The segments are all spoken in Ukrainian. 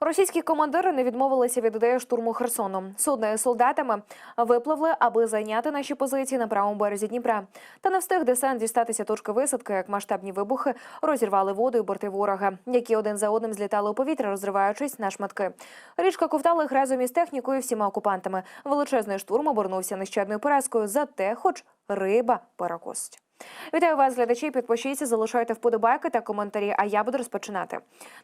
Російські командири не відмовилися від ідеї штурму Херсону. Судна із солдатами випливли, аби зайняти наші позиції на правому березі Дніпра. Та не встиг десант дістатися точки висадки, як масштабні вибухи розірвали воду і борти ворога, які один за одним злітали у повітря, розриваючись на шматки. Річка ковтала їх разом із технікою всіма окупантами. Величезний штурм обернувся нещадною поразкою. Зате, хоч риба перекосить. Вітаю вас, глядачі. Підпишіться, залишайте вподобайки та коментарі. А я буду розпочинати.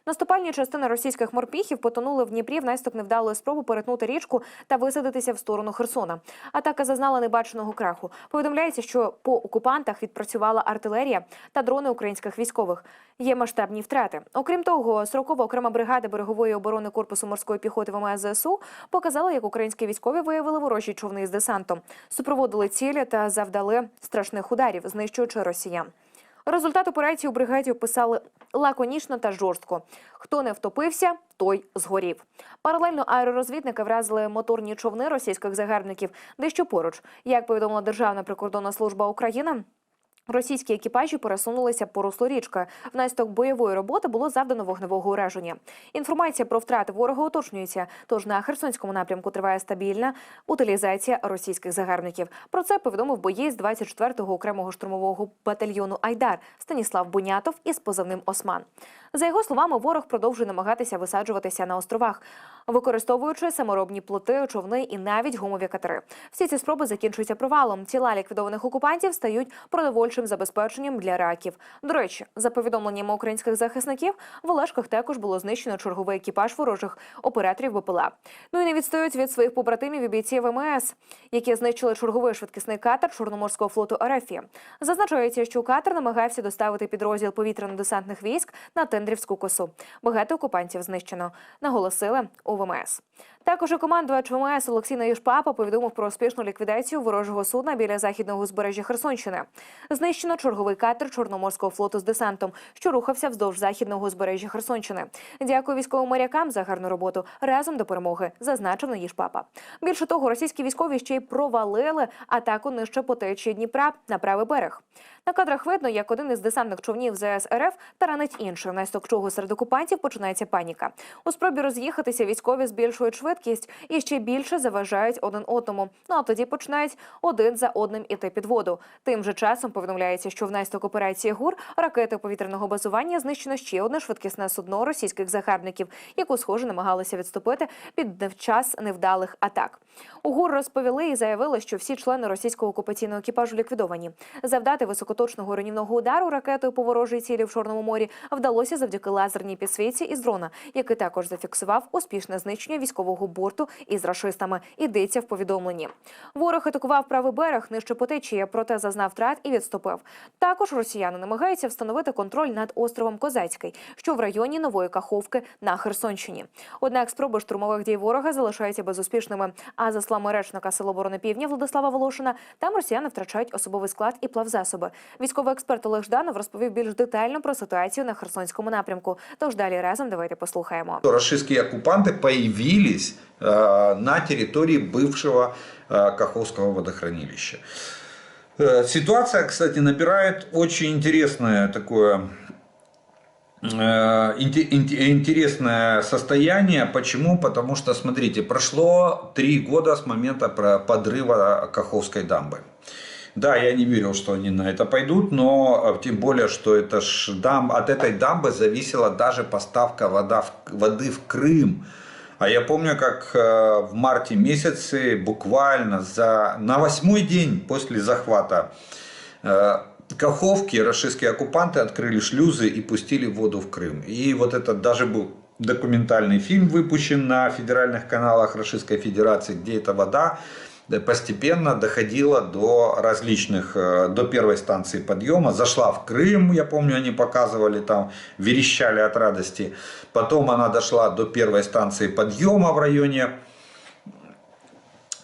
Наступальні частини російських морпіхів потонули в Дніпрі внаслідок невдалої спроби перетнути річку та висадитися в сторону Херсона. Атака зазнала небаченого краху. Повідомляється, що по окупантах відпрацювала артилерія та дрони українських військових. Є масштабні втрати. Окрім того, 40-ва окрема бригада берегової оборони корпусу морської піхоти ВМС ЗСУ показала, як українські військові виявили ворожі човни з десантом, супроводили цілі та завдали страшних ударів, знищуючи росіян. Результат операції у бригаді описали лаконічно та жорстко. Хто не втопився, той згорів. Паралельно аеророзвідники вразили моторні човни російських загарбників дещо поруч. Як повідомила Державна прикордонна служба України, Російські екіпажі пересунулися по руслу річки. Внаслідок бойової роботи було завдано вогневого ураження. Інформація про втрати ворога уточнюється. Тож на Херсонському напрямку триває стабільна утилізація російських загарбників. Про це повідомив боєць 24-го окремого штурмового батальйону Айдар Станіслав Бунятов із позивним Осман. За його словами, ворог продовжує намагатися висаджуватися на островах, використовуючи саморобні плоти, човни і навіть гумові катери. Всі ці спроби закінчуються провалом. Тіла ліквідованих окупантів стають продовольчим забезпеченням для раків. До речі, за повідомленнями українських захисників, в Олешках також було знищено черговий екіпаж ворожих операторів БПЛА. Ну і не відстають від своїх побратимів і бійців МС, які знищили черговий швидкісний катер Чорноморського флоту РФ. Зазначається, що катер намагався доставити підрозділ повітряно-десантних військ на Тендрівську косу. Багато окупантів знищено, наголосили у ВМС. Також і командувач ВМС Олексій Наїшпапа повідомив про успішну ліквідацію ворожого судна біля західного узбережжя Херсонщини. Знищено черговий катер Чорноморського флоту з десантом, що рухався вздовж західного узбережжя Херсонщини. Дякую військовим морякам за гарну роботу. Разом до перемоги, зазначив Наїшпапа. Більше того, російські військові ще й провалили атаку нижче по течії Дніпра на правий берег. На кадрах видно, як один із десантних човнів ЗС РФ таранить інший, внаслідок чого серед окупантів починається паніка. У спробі роз'їхатися військові збільшують швидкість і ще більше заважають один одному. Ну а тоді починають один за одним іти під воду. Тим же часом повідомляється, що внаслідок операції ГУР ракети повітряного базування знищено ще одне швидкісне судно російських загарбників, яку схоже намагалися відступити під час невдалих атак. У ГУР розповіли і заявили, що всі члени російського окупаційного екіпажу ліквідовані. Завдати високоточного руйнівного удару ракетою по ворожій цілі в Чорному морі вдалося завдяки лазерній підсвітці із дрона, який також зафіксував успішне знищення військового борту із рашистами. Ідеться в повідомленні. Ворог атакував правий берег нижче по течії, проте зазнав втрат і відступив. Також росіяни намагаються встановити контроль над островом Козацький, що в районі Нової Каховки на Херсонщині. Однак спроби штурмових дій ворога залишаються безуспішними. А за словами речника Сил оборони Півдня Владислава Волошина, там росіяни втрачають особовий склад і плавзасоби. Військовий експерт Олег Жданов розповів більш детально про ситуацію на Херсонському напрямку. Тож далі разом давайте послухаємо. Российские оккупанты появились э, на территории бывшего э, Каховского водохранилища. Э, Ситуация, кстати, набирает очень интересное такое э, инте- инте- интересное состояние. Почему? Потому что, смотрите, прошло три года с момента про- подрыва Каховской дамбы. Да, я не верил, что они на это пойдут, но э, тем более, что это ж дам, от этой дамбы зависела даже поставка вода в- воды в Крым. А я помню, как э, в марте месяце буквально за, на восьмой день после захвата э, Каховки российские оккупанты открыли шлюзы и пустили воду в Крым. И вот это даже был документальный фильм выпущен на федеральных каналах Российской Федерации, где эта вода постепенно доходила до различных, э, до первой станции подъема, зашла в Крым, я помню, они показывали там, верещали от радости. Потом она дошла до первой станции подъема в районе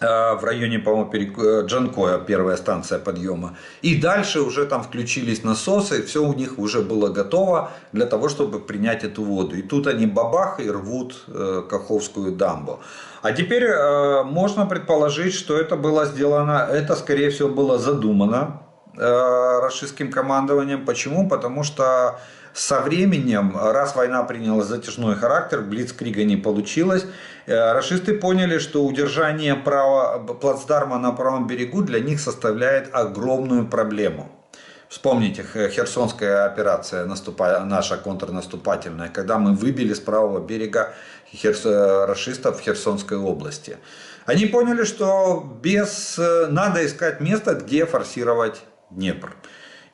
в районе, по-моему, Перек- э, Джанкоя, первая станция подъема. И дальше уже там включились насосы, все у них уже было готово для того, чтобы принять эту воду. И тут они бабах и рвут э, Каховскую дамбу. А теперь э, можно предположить, что это было сделано, это скорее всего было задумано э, российским командованием. Почему? Потому что со временем, раз война приняла затяжной характер, блицкрига не получилось, э, расисты поняли, что удержание права, плацдарма на правом берегу для них составляет огромную проблему. Вспомните Херсонская операция наступа- наша контрнаступательная, когда мы выбили с правого берега херс- э, расистов в Херсонской области. Они поняли, что без э, надо искать место, где форсировать Днепр.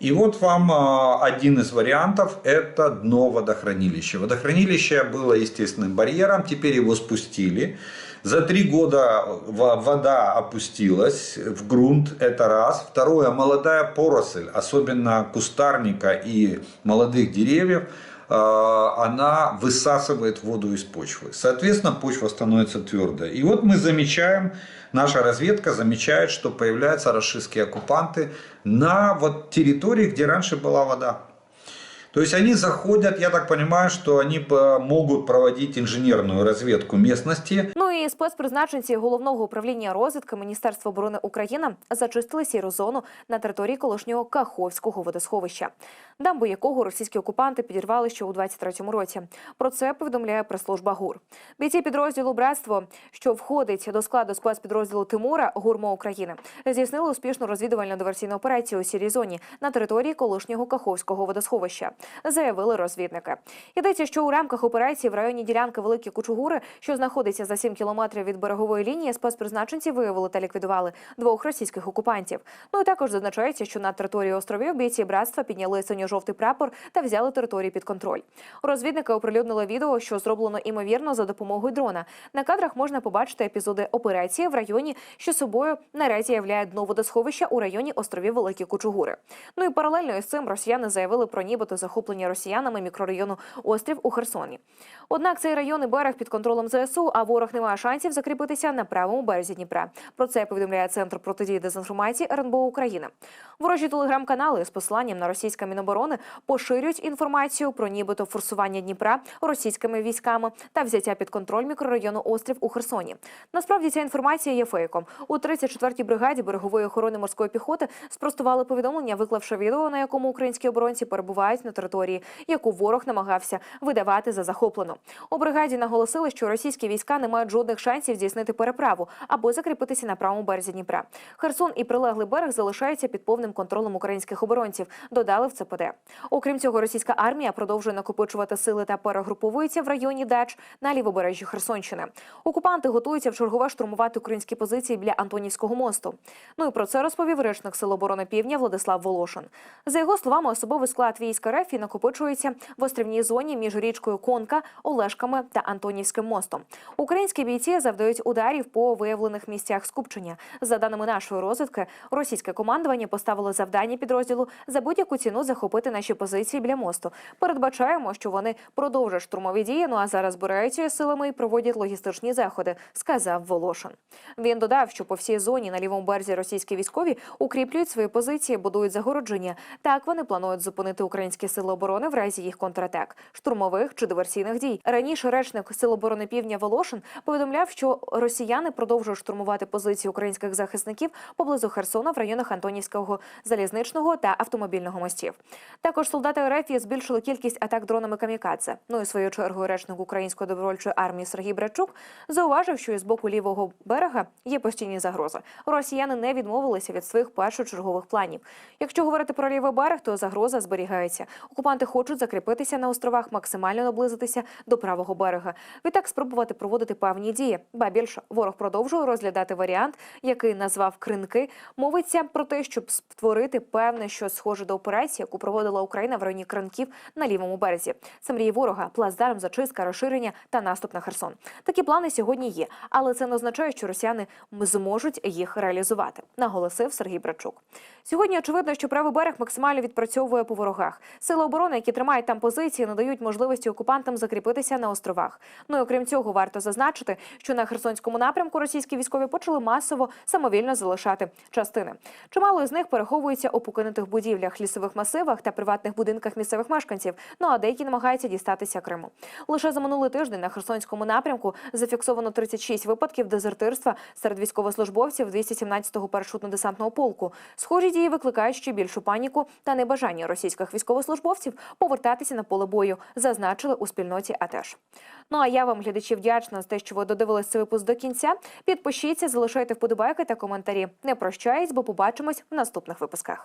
И вот вам а, один из вариантов – это дно водохранилища. Водохранилище было естественным барьером, теперь его спустили. За три года во- вода опустилась в грунт, это раз. Второе, молодая поросль, особенно кустарника и молодых деревьев, а, она высасывает воду из почвы. Соответственно, почва становится твердой. И вот мы замечаем, наша разведка замечает, что появляются расистские оккупанты на вот территории, где раньше была вода. То есть они заходят, я так понимаю, что они по- могут проводить инженерную разведку местности, Ну і спецпризначенці головного управління розвідки Міністерства оборони України зачистили сіру зону на території колишнього Каховського водосховища, дамбу якого російські окупанти підірвали ще у 23-му році. Про це повідомляє прес-служба ГУР. Бійці підрозділу Братство, що входить до складу спецпідрозділу Тимура ГУРМО України, здійснили успішну розвідувальну диверсійну операцію у сірій зоні на території колишнього Каховського водосховища. Заявили розвідники. Йдеться, що у рамках операції в районі ділянки Великі Кучугури, що знаходиться за 7 кілометрів від берегової лінії, спецпризначенці виявили та ліквідували двох російських окупантів. Ну і також зазначається, що на території островів бійці братства підняли синьо-жовтий прапор та взяли території під контроль. Розвідники оприлюднили відео, що зроблено імовірно за допомогою дрона. На кадрах можна побачити епізоди операції в районі, що собою наразі являє дно водосховища у районі островів Великі Кучугури. Ну і паралельно із цим росіяни заявили про нібито захоплення росіянами мікрорайону Острів у Херсоні. Однак цей район і берег під контролем ЗСУ, а ворог не має шансів закріпитися на правому березі Дніпра. Про це повідомляє Центр протидії дезінформації РНБО України. Ворожі телеграм-канали з посиланням на російське міноборони поширюють інформацію про нібито форсування Дніпра російськими військами та взяття під контроль мікрорайону Острів у Херсоні. Насправді ця інформація є фейком. У 34-й бригаді берегової охорони морської піхоти спростували повідомлення, виклавши відео, на якому українські оборонці перебувають на території, яку ворог намагався видавати за захоплену. У бригаді наголосили, що російські війська не мають жодних шансів здійснити переправу або закріпитися на правому березі Дніпра. Херсон і прилеглий берег залишаються під повним контролем українських оборонців. Додали в ЦПД. Окрім цього, російська армія продовжує накопичувати сили та перегруповується в районі Дач на лівобережжі Херсонщини. Окупанти готуються в чергове штурмувати українські позиції біля Антонівського мосту. Ну і про це розповів речник Сил оборони Півдня Владислав Волошин. За його словами, особовий склад військ РФ і накопичується в острівній зоні між річкою Конка, Олешками та Антонівським мостом. Українські бійці завдають ударів по виявлених місцях скупчення. За даними нашої розвідки, російське командування поставило завдання підрозділу за будь-яку ціну захопити наші позиції біля мосту. Передбачаємо, що вони продовжать штурмові дії. Ну а зараз збираються силами і проводять логістичні заходи, сказав Волошин. Він додав, що по всій зоні на лівому березі російські військові укріплюють свої позиції, будують загородження. Так вони планують зупинити українські сили оборони в разі їх контратак, штурмових чи диверсійних дій. Раніше речник Сил оборони Півдня Волошин повідомляв, що росіяни продовжують штурмувати позиції українських захисників поблизу Херсона в районах Антонівського залізничного та автомобільного мостів. Також солдати РФ збільшили кількість атак дронами камікадзе. Ну і своєю чергою речник української добровольчої армії Сергій Брачук зауважив, що із боку лівого берега є постійні загрози. Росіяни не відмовилися від своїх першочергових планів. Якщо говорити про лівий берег, то загроза зберігається. Окупанти хочуть закріпитися на островах, максимально наблизитися до правого берега. Відтак спробувати проводити певні дії. Ба більше ворог продовжує розглядати варіант, який назвав кринки. Мовиться про те, щоб створити певне щось схоже до операції, яку проводила Україна в районі кринків на лівому березі. Це мрії ворога, плацдарм, зачистка, розширення та наступ на Херсон. Такі плани сьогодні є, але це не означає, що росіяни зможуть їх реалізувати, наголосив Сергій Брачук. Сьогодні очевидно, що правий берег максимально відпрацьовує по ворогах. Сили оборони, які тримають там позиції, надають можливості окупантам закріпитися на островах. Ну і окрім цього, варто зазначити, що на Херсонському напрямку російські військові почали масово самовільно залишати частини. Чимало з них переховуються у покинутих будівлях, лісових масивах та приватних будинках місцевих мешканців. Ну а деякі намагаються дістатися Криму. Лише за минулий тиждень на Херсонському напрямку зафіксовано 36 випадків дезертирства серед військовослужбовців 217-го парашютно-десантного полку. Схожі дії викликають ще більшу паніку та небажання російських військовослужбовців повертатися на поле бою, зазначили у спільноті. АТЕШ. Ну а я вам, глядачі, вдячна за те, що ви додивились цей випуск до кінця. Підпишіться, залишайте вподобайки та коментарі. Не прощаюсь, бо побачимось в наступних випусках.